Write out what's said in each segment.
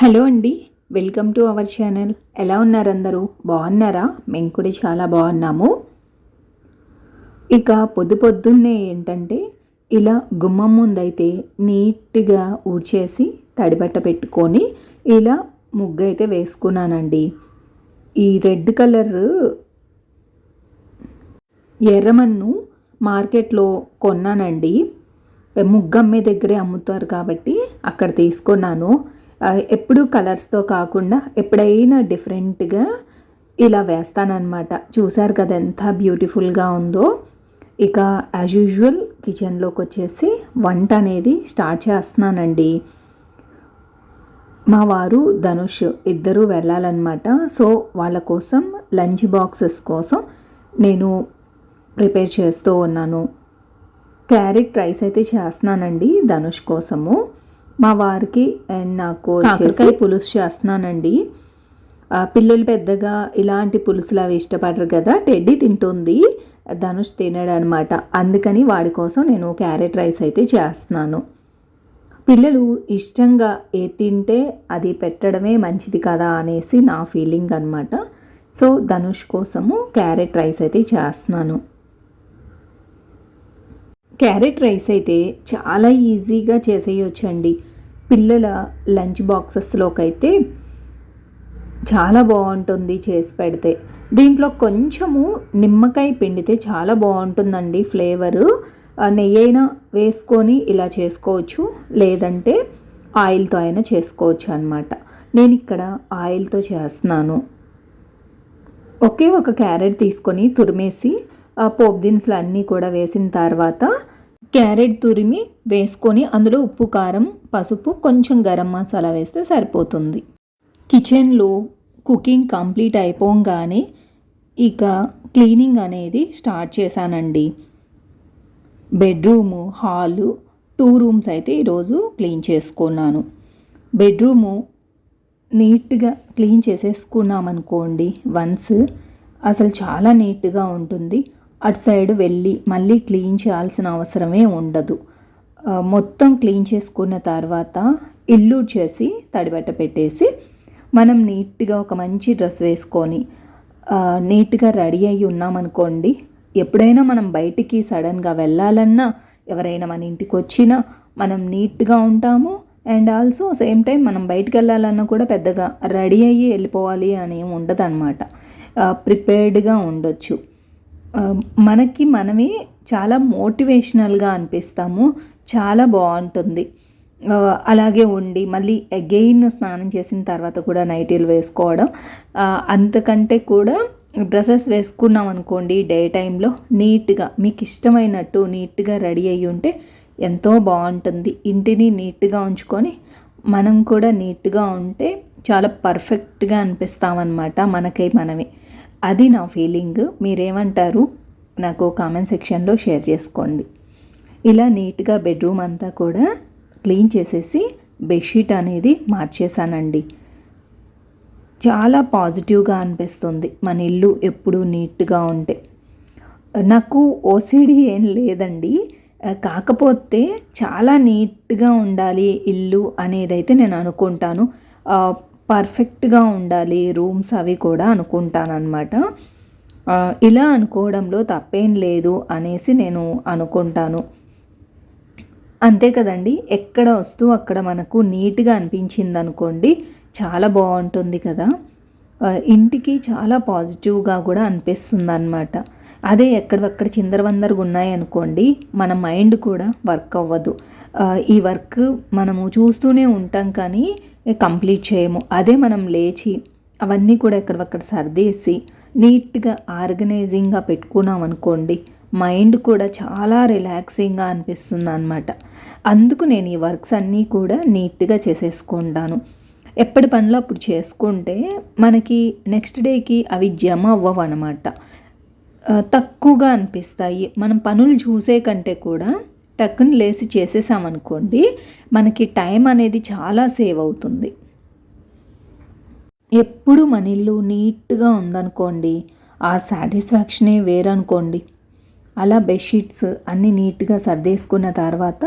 Hello అండి welcome to our channel. ఎలా ఉన్నారు అందరూ బాగున్నారా? మేము కూడా చాలా బాగున్నాము. ఇక పొద్దు పొద్దున్నే ఏంటంటే ఇలా గుమ్మం ముందైతే నీట్గా ఊడ్చేసి తడిబట్ట పెట్టుకొని ఇలా ముగ్గు అయితే వేసుకున్నానండి. ఈ రెడ్ కలర్ ఎర్రమన్ను మార్కెట్లో కొన్నానండి. ముగ్గమ్మే దగ్గరే అమ్ముతారు కాబట్టి అక్కడ తీసుకున్నాను. ఎప్పుడు కలర్స్తో కాకుండా ఎప్పుడైనా డిఫరెంట్గా ఇలా వేస్తానన్నమాట. చూసారు కదా ఎంత బ్యూటిఫుల్గా ఉందో. ఇక యాజ్ యూజువల్ కిచెన్లోకి వచ్చేసి వంట అనేది స్టార్ట్ చేస్తున్నానండి. మా వారు ధనుష్ ఇద్దరూ వెళ్ళాలన్నమాట. సో వాళ్ళ కోసం లంచ్ బాక్సెస్ కోసం నేను ప్రిపేర్ చేస్తూ ఉన్నాను. క్యారెట్ రైస్ అయితే చేస్తున్నానండి ధనుష్ కోసము. మా వారికి అండ్ నాకు కాకరకాయ. పులుసు చేస్తున్నానండి. పిల్లలు పెద్దగా ఇలాంటి పులుసులు అవి ఇష్టపడరు కదా టెడ్డీ తింటుంది ధనుష్ తినడు అనమాట అందుకని వాడి కోసం నేను క్యారెట్ రైస్ అయితే చేస్తున్నాను. పిల్లలు ఇష్టంగా ఏ తింటే అది పెట్టడమే మంచిది కదా అనేసి నా ఫీలింగ్ అనమాట సో ధనుష్ కోసము క్యారెట్ రైస్ అయితే చేస్తున్నాను. క్యారెట్ రైస్ అయితే చాలా ఈజీగా చేసేయొచ్చండి. పిల్లల లంచ్ బాక్సెస్లోకి అయితే చాలా బాగుంటుంది చేసి పెడితే. దీంట్లో కొంచెము నిమ్మకాయ పిండితే చాలా బాగుంటుందండి ఫ్లేవరు. నెయ్యి అయినా వేసుకొని ఇలా చేసుకోవచ్చు. లేదంటే ఆయిల్తో అయినా చేసుకోవచ్చు అనమాట నేను ఇక్కడ ఆయిల్తో చేస్తున్నాను. ఒకే ఒక క్యారెట్ తీసుకొని తురిమేసి పోపు దినుసులు అన్నీ కూడా వేసిన తర్వాత క్యారెట్ తురిమి వేసుకొని అందులో ఉప్పు కారం పసుపు కొంచెం గరం మసాలా వేస్తే సరిపోతుంది. కిచెన్లో కుకింగ్ కంప్లీట్ అయిపోగానే ఇక క్లీనింగ్ అనేది స్టార్ట్ చేశానండి. బెడ్రూము హాలు టూ రూమ్స్ అయితే ఈరోజు క్లీన్ చేసుకున్నాను. బెడ్రూము నీట్గా క్లీన్ చేసేసుకున్నామనుకోండి వన్స్ అసలు చాలా నీట్గా ఉంటుంది. అటు సైడ్ వెళ్ళి మళ్ళీ క్లీన్ చేయాల్సిన అవసరమే ఉండదు. మొత్తం క్లీన్ చేసుకున్న తర్వాత ఇల్లు చేసి తడిబట్ట పెట్టేసి మనం నీట్గా ఒక మంచి డ్రెస్ వేసుకొని నీట్గా రెడీ అయ్యి ఉన్నామనుకోండి ఎప్పుడైనా మనం బయటికి సడన్గా వెళ్ళాలన్నా ఎవరైనా మన ఇంటికి వచ్చినా మనం నీట్గా ఉంటాము. అండ్ ఆల్సో సేమ్ టైం మనం బయటికి వెళ్ళాలన్నా కూడా పెద్దగా రెడీ అయ్యి వెళ్ళిపోవాలి అని ఉండదు అనమాట ప్రిపేర్డ్గా ఉండొచ్చు. మనకి మనమే చాలా మోటివేషనల్గా అనిపిస్తాము. చాలా బాగుంటుంది అలాగే ఉండి మళ్ళీ అగెయిన్ స్నానం చేసిన తర్వాత కూడా నైటీలు వేసుకోవడం. అంతకంటే కూడా డ్రెస్సెస్ వేసుకున్నాం అనుకోండి డే టైంలో నీట్గా మీకు ఇష్టమైనట్టు నీట్గా రెడీ అయ్యి ఉంటే ఎంతో బాగుంటుంది ఇంటిని నీట్గా ఉంచుకొని మనం కూడా నీట్గా ఉంటే చాలా పర్ఫెక్ట్గా అనిపిస్తామన్నమాట మనకై మనమే. అది నా ఫీలింగ్ మీరేమంటారు? నాకు కామెంట్ సెక్షన్లో షేర్ చేసుకోండి. ఇలా నీట్గా బెడ్రూమ్ అంతా కూడా క్లీన్ చేసేసి బెడ్షీట్ అనేది మార్చేశానండి. చాలా పాజిటివ్గా అనిపిస్తుంది. మన ఇల్లు ఎప్పుడూ నీట్గా ఉంటే. నాకు ఓసిడి ఏం లేదండి. కాకపోతే చాలా నీట్గా ఉండాలి ఇల్లు అనేది అయితే నేను అనుకుంటాను. పర్ఫెక్ట్గా ఉండాలి రూమ్స్ అవి కూడా అనుకుంటానమాట ఇలా అనుకోవడంలో తప్పేం లేదు అనేసి నేను అనుకుంటాను. అంతే కదండి ఎక్కడ వస్తూ అక్కడ మనకు నీట్గా అనిపించింది అనుకోండి చాలా బాగుంటుంది కదా. ఇంటికి చాలా పాజిటివ్గా కూడా అనిపిస్తుంది అనమాట అదే ఎక్కడవక్కడ చిందరవందరగా ఉన్నాయనుకోండి మన మైండ్ కూడా వర్క్ అవ్వదు. ఈ వర్క్ మనము చూస్తూనే ఉంటాం కానీ కంప్లీట్ చేయము. అదే మనం లేచి అవన్నీ కూడా ఎక్కడక్కడ సర్దేసి నీట్గా ఆర్గనైజింగ్గా పెట్టుకున్నాం అనుకోండి మైండ్ కూడా చాలా రిలాక్సింగ్గా అనిపిస్తుంది అనమాట అందుకు నేను ఈ వర్క్స్ అన్నీ కూడా నీట్గా చేసేసుకుంటాను. ఎప్పటి పనులు అప్పుడు చేసుకుంటే మనకి నెక్స్ట్ డేకి అవి జమ అవ్వవు అనమాట తక్కువగా అనిపిస్తాయి. మనం పనులు చూసే కంటే కూడా టక్కుని లేసి చేసేసామనుకోండి మనకి టైం అనేది చాలా సేవ్ అవుతుంది. ఎప్పుడు మన ఇల్లు నీట్గా ఉందనుకోండి ఆ సాటిస్ఫాక్షనే వేరనుకోండి. అలా బెడ్షీట్స్ అన్నీ నీట్గా సర్దేసుకున్న తర్వాత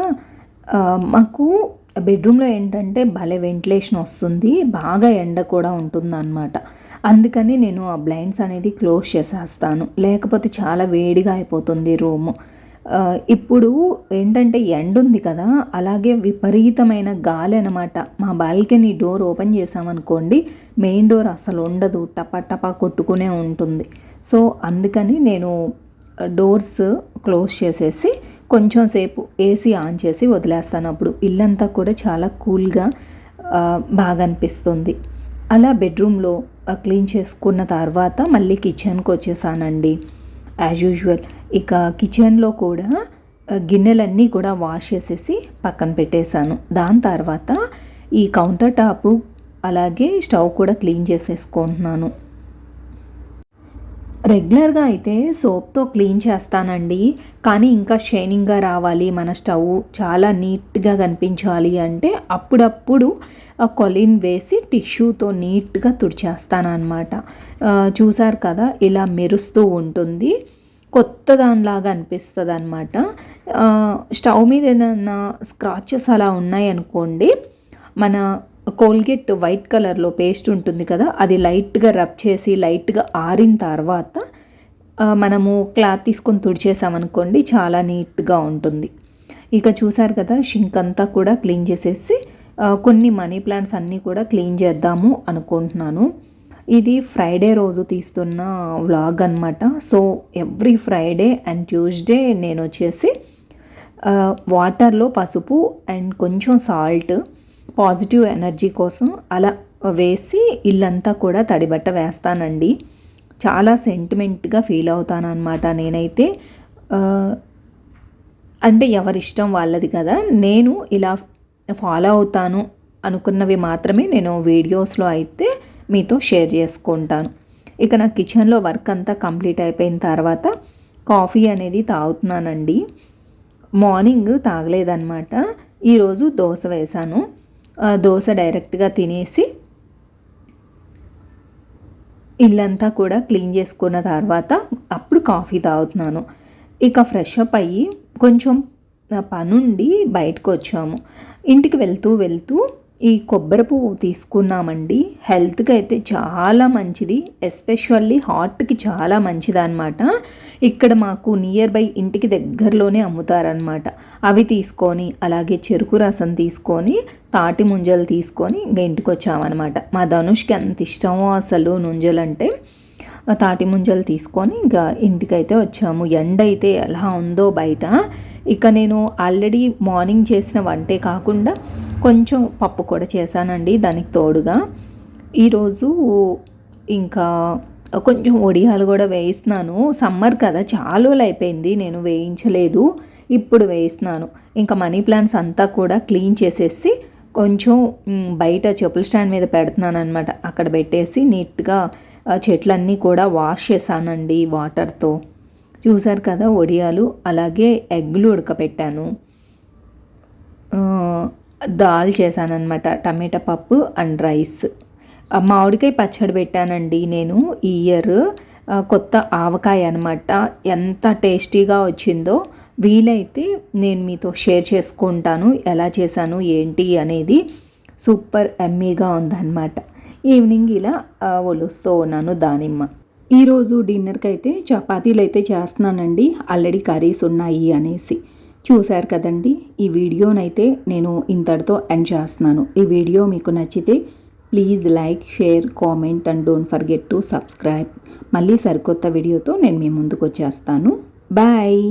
మాకు బెడ్రూమ్లో ఏంటంటే భలే వెంటిలేషన్ వస్తుంది బాగా ఎండ కూడా ఉంటుంది అనమాట అందుకని నేను ఆ బ్లైండ్స్ అనేది క్లోజ్ చేసేస్తాను. లేకపోతే చాలా వేడిగా అయిపోతుంది రూము. ఇప్పుడు ఏంటంటే ఎండ ఉంది కదా అలాగే విపరీతమైన గాలి అనమాట మా బాల్కనీ డోర్ ఓపెన్ చేసామనుకోండి మెయిన్ డోర్ అసలు ఉండదు. టపా టపా కొట్టుకునే ఉంటుంది. సో అందుకని నేను డోర్స్ క్లోజ్ చేసేసి కొంచెం సేపు ఏసీ ఆన్ చేసి వదిలేస్తాను. అప్పుడు ఇల్లంతా కూడా చాలా కూల్గా బాగా అనిపిస్తుంది అలా బెడ్రూమ్లో క్లీన్ చేసుకున్న తర్వాత మళ్ళీ కిచెన్కి వచ్చేసానండి. యాజ్ యూజువల్ ఇక కిచెన్లో కూడా గిన్నెలన్నీ కూడా వాష్ చేసేసి పక్కన పెట్టేశాను. దాని తర్వాత ఈ కౌంటర్ టాపు అలాగే స్టవ్ కూడా క్లీన్ చేసేసుకుంటున్నాను. రెగ్యులర్గా అయితే సోప్తో క్లీన్ చేస్తానండి. కానీ ఇంకా షైనింగ్గా రావాలి మన స్టవ్. చాలా నీట్గా కనిపించాలి అంటే అప్పుడప్పుడు కొలిన్ వేసి టిష్యూతో నీట్గా తుడిచేస్తానమాట చూసారు కదా ఇలా మెరుస్తూ ఉంటుంది. కొత్త దానిలాగా అనిపిస్తుంది అనమాట స్టవ్ మీద ఏదైనా స్క్రాచెస్ అలా ఉన్నాయనుకోండి మన కోల్గేట్ వైట్ కలర్లో పేస్ట్ ఉంటుంది కదా అది లైట్గా రబ్ చేసి లైట్గా ఆరిన తర్వాత మనము క్లాత్ తీసుకొని తుడిచేసామనుకోండి చాలా నీట్గా ఉంటుంది. ఇక చూసారు కదా షింక్ అంతా కూడా క్లీన్ చేసేసి కొన్ని మనీ ప్లాంట్స్ అన్నీ కూడా క్లీన్ చేద్దాము అనుకుంటున్నాను. ఇది ఫ్రైడే రోజు తీస్తున్న వ్లాగ్ అనమాట so every Friday and Tuesday నేను వచ్చేసి వాటర్లో పసుపు అండ్ కొంచెం సాల్ట్ పాజిటివ్ ఎనర్జీ కోసం అలా వేసి ఇల్లంతా కూడా తడిబట్ట వేస్తానండి. చాలా సెంటిమెంట్గా ఫీల్ అవుతాను అనమాట నేనైతే అంటే ఎవరిష్టం వాళ్ళది కదా. నేను ఇలా ఫాలో అవుతాను అనుకున్నవి మాత్రమే నేను వీడియోస్లో అయితే మీతో షేర్ చేసుకుంటాను. ఇక నా కిచెన్లో వర్క్ అంతా కంప్లీట్ అయిపోయిన తర్వాత కాఫీ అనేది తాగుతున్నానండి. మార్నింగ్ తాగలేదన్నమాట. ఈరోజు దోశ వేశాను. దోశ డైరెక్ట్గా తినేసి ఇల్లంతా కూడా క్లీన్ చేసుకున్న తర్వాత అప్పుడు కాఫీ తాగుతున్నాను. ఇక ఫ్రెష్ అప్ అయ్యి కొంచెం పనుండి బయటకు వచ్చాము ఇంటికి వెళ్తూ వెళ్తూ ఈ కొబ్బరి పువ్వు తీసుకున్నామండి. హెల్త్కి అయితే చాలా మంచిది. ఎస్పెషల్లీ హార్ట్కి చాలా మంచిది అనమాట ఇక్కడ మాకు నియర్ బై ఇంటికి దగ్గరలోనే అమ్ముతారనమాట అవి తీసుకొని అలాగే చెరుకు రసం తీసుకొని తాటి ముంజలు తీసుకొని ఇంకా ఇంటికి వచ్చామన్నమాట మా ధనుష్కి ఎంత ఇష్టమో అసలు నుంజలంటే తాటి ముంజలు తీసుకొని ఇంకా ఇంటికైతే వచ్చాము. ఎండ అయితే ఎలా ఉందో బయట. ఇక నేను ఆల్రెడీ మార్నింగ్ చేసిన వంటే కాకుండా కొంచెం పప్పు కూడా చేశానండి దానికి తోడుగా. ఈరోజు ఇంకా కొంచెం ఒడియాలు కూడా వేయిస్తున్నాను. సమ్మర్ కదా చాలా రోజులు అయిపోయింది నేను వేయించలేదు ఇప్పుడు వేయిస్తున్నాను. ఇంకా మనీ ప్లాంట్స్ అంతా కూడా క్లీన్ చేసేసి కొంచెం బయట చెప్పుల స్టాండ్ మీద పెడుతున్నాను అనమాట అక్కడ పెట్టేసి నీట్గా చెట్లన్నీ కూడా వాష్ చేశానండి వాటర్తో. చూసారు కదా వడియాలు అలాగే ఎగ్లు ఉడకపెట్టాను. దాల్ చేశానమాట టమాటా పప్పు అండ్ రైస్. మామిడికాయ పచ్చడి పెట్టానండి నేను ఈ ఇయర్. కొత్త ఆవకాయ అనమాట ఎంత టేస్టీగా వచ్చిందో వీలైతే నేను మీతో షేర్ చేసుకుంటాను. ఎలా చేశాను ఏంటి అనేది సూపర్ ఎమ్మీగా ఉందన్నమాట. ఈవినింగ్ ఇలా ఒలుస్తూ ఉన్నాను దానిమ్మ. ఈరోజు డిన్నర్కి అయితే చపాతీలు అయితే చేస్తున్నానండి. ఆల్రెడీ కర్రీస్ ఉన్నాయి అనేసి. చూశారు కదండి. ఈ వీడియోనైతే నేను ఇంతటితో ఎండ్ చేస్తున్నాను. ఈ వీడియో మీకు నచ్చితే please like share comment and don't forget to subscribe. మళ్ళీ సరికొత్త వీడియోతో నేను మీ ముందుకు వచ్చేస్తాను. బాయ్.